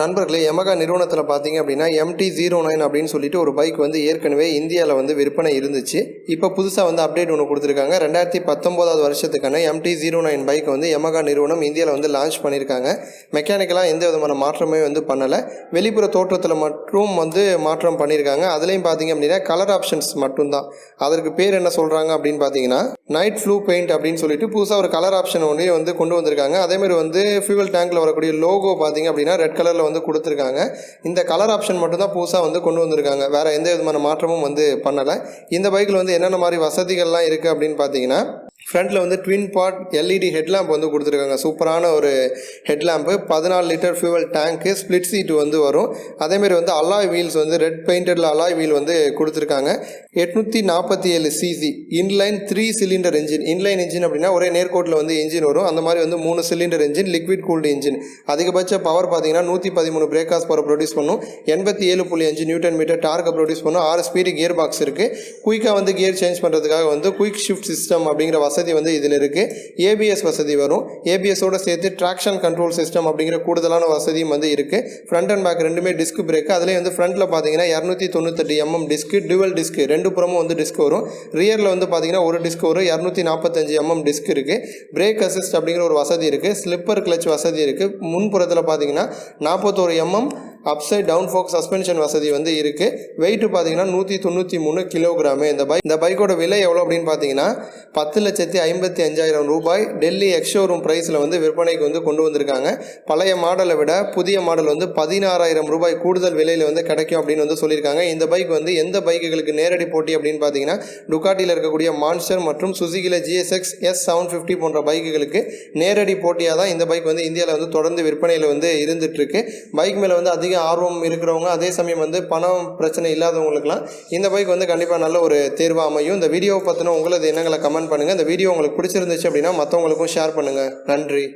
நண்பர்களே யமகா நிறுவனத்தில் பார்த்தீங்க அப்படின்னா எம்டி ஜீரோ நைன் அப்படின்னு சொல்லிட்டு ஒரு பைக் வந்து ஏற்கனவே இந்தியாவில் வந்து விற்பனை இருந்துச்சு. இப்போ புதுசாக வந்து அப்டேட் ஒன்று கொடுத்துருக்காங்க. ரெண்டாயிரத்தி பத்தொம்போதாவது வருஷத்துக்கான எம்டி ஜீரோ நைன் பைக் வந்து யமகா நிறுவனம் இந்தியாவில் வந்து லான்ச் பண்ணியிருக்காங்க. மெக்கானிக்கலாக எந்த விதமான மாற்றமே வந்து பண்ணலை. வெளிப்புற தோற்றத்தில் மட்டும் வந்து மாற்றம் பண்ணியிருக்காங்க. அதுலேயும் பார்த்தீங்க அப்படின்னா கலர் ஆப்ஷன்ஸ் மட்டும்தான். அதற்கு பேர் என்ன சொல்கிறாங்க அப்படின்னு பார்த்தீங்கன்னா நைட் ஃப்ளூ பெயிண்ட் அப்படின்னு சொல்லிட்டு புதுசாக ஒரு கலர் ஆப்ஷன் ஒன்றே வந்து கொண்டு வந்திருக்காங்க. அதேமாதிரி வந்து ஃபியூவல் டேங்கில் வரக்கூடிய லோகோ பார்த்தீங்க அப்படின்னா ரெட் கலரில் வந்து கொடுத்துருக்காங்க. இந்த கலர் ஆப்ஷன் மட்டும் தான் புதுசாக வந்து கொண்டு வந்திருக்காங்க. வேறு எந்த விதமான மாற்றமும் வந்து பண்ணலை. இந்த பைக்கில் வந்து என்னென்ன மாதிரி வசதிகள்லாம் இருக்குது அப்படின்னு பார்த்தீங்கன்னா ஃப்ரண்ட்டில் வந்து ட்வின் பாட் எல்இடி ஹெட்லாம்ப் வந்து கொடுத்துருக்காங்க. சூப்பரான ஒரு ஹெட்லாம்ப்பு பதினாலு litre fuel tank split seat வந்து வரும். அதேமாரி வந்து அலாய் வீல்ஸ் வந்து ரெட் பெயிண்டடில் அலாய் வீல் வந்து கொடுத்துருக்காங்க. எட்நூற்றி நாற்பத்தி ஏழு CC inline three cylinder engine inline engine அப்படின்னா ஒரே நேர்கோட்டில் வந்து இன்ஜின் வரும். அந்த மாதிரி வந்து மூணு cylinder engine liquid cooled engine அதிகபட்ச பவர் பார்த்தீங்கன்னா நூற்றி பதிமூணு பிரேக்காஸ் பவர் ப்ரொடியூஸ் பண்ணும். எண்பத்தி ஏழு புள்ளி அஞ்சு நியூட்டன் மீட்டர் டார்க்கை ப்ரொடியூஸ் பண்ணும். ஆறு ஸ்பீடு கியர் பாக்ஸ் இருக்குது குயிக்காக வந்து கியர் சேஞ்ச் பண்ணுறதுக்காக வந்து குயிக் ஷிஃப்ட் சிஸ்டம் அப்படிங்கிற வசதி வசதி வந்து இதில் இருக்குது ஏபிஎஸ் வசதி வரும். ஏபிஎஸோடு சேர்த்து ட்ராக்ஷன் கண்ட்ரோல் சிஸ்டம் அப்படிங்கிற கூடுதலான வசதியும் வந்து இருக்குது ஃப்ரண்ட் அண்ட் பேக் ரெண்டுமே டிஸ்க் பிரேக்கு அதுலேயும் வந்து ஃப்ரண்ட்டில் பார்த்தீங்கன்னா இரநூத்தி தொண்ணூத்தெட்டு எம்எம் டிஸ்க்கு டுவல் டிஸ்க் ரெண்டு புறமும் வந்து டிஸ்க் வரும். ரியரில் வந்து பார்த்தீங்கன்னா ஒரு டிஸ்க் வரும் இரநூத்தி நாற்பத்தஞ்சு எம்எம் டிஸ்க் இருக்குது பிரேக் அசிஸ்ட் அப்படிங்கிற ஒரு வசதி இருக்குது ஸ்லிப்பர் கிளச் வசதி இருக்குது முன்புறத்தில் பார்த்தீங்கன்னா நாற்பத்தோரு MM upside down fork suspension வசதி வந்து இருக்குது வெயிட் பார்த்தீங்கன்னா நூற்றி தொண்ணூற்றி மூணு கிலோகிராமு. இந்த பைக் இந்த பைக்கோட விலை எவ்வளோ அப்படின்னு பார்த்தீங்கன்னா பத்து லட்சத்தி ஐம்பத்தி அஞ்சாயிரம் ரூபாய். டெல்லி எக்ஷோரூம் ப்ரைஸில் வந்து விற்பனைக்கு வந்து கொண்டு வந்திருக்காங்க. பழைய மாடலை விட புதிய மாடல் வந்து பதினாறாயிரம் ரூபாய் கூடுதல் விலையில் வந்து கிடைக்கும் அப்படின்னு வந்து சொல்லியிருக்காங்க. இந்த பைக் வந்து எந்த பைக்குகளுக்கு நேரடி போட்டி அப்படின்னு பார்த்தீங்கன்னா டுகாட்டியில் இருக்கக்கூடிய மான்ஸ்டர் மற்றும் சுசுகியில் ஜிஎஸ்எக்ஸ் எஸ் செவன் ஃபிஃப்டி போன்ற பைக்குகளுக்கு நேரடி போட்டியாக தான் இந்த பைக் வந்து இந்தியாவில் வந்து தொடர்ந்து விற்பனையில் வந்து இருந்துகிட்ருக்கு பைக் மேலே வந்து அதிக ஆர்வம் இருக்கிறவங்க அதே சமயம் வந்து பணம் பிரச்சனை இல்லாதவங்களுக்குலாம் இந்த பைக் வந்து கண்டிப்பாக நல்ல ஒரு தேர்வாக அமையும். இந்த வீடியோவை பற்றின உங்களது எண்ணங்களை கமெண்ட் பண்ணுங்கள் இந்த வீடியோ உங்களுக்கு பிடிச்சிருந்துச்சு அப்படின்னா மற்றவங்களுக்கும் ஷேர் பண்ணுங்கள் நன்றி.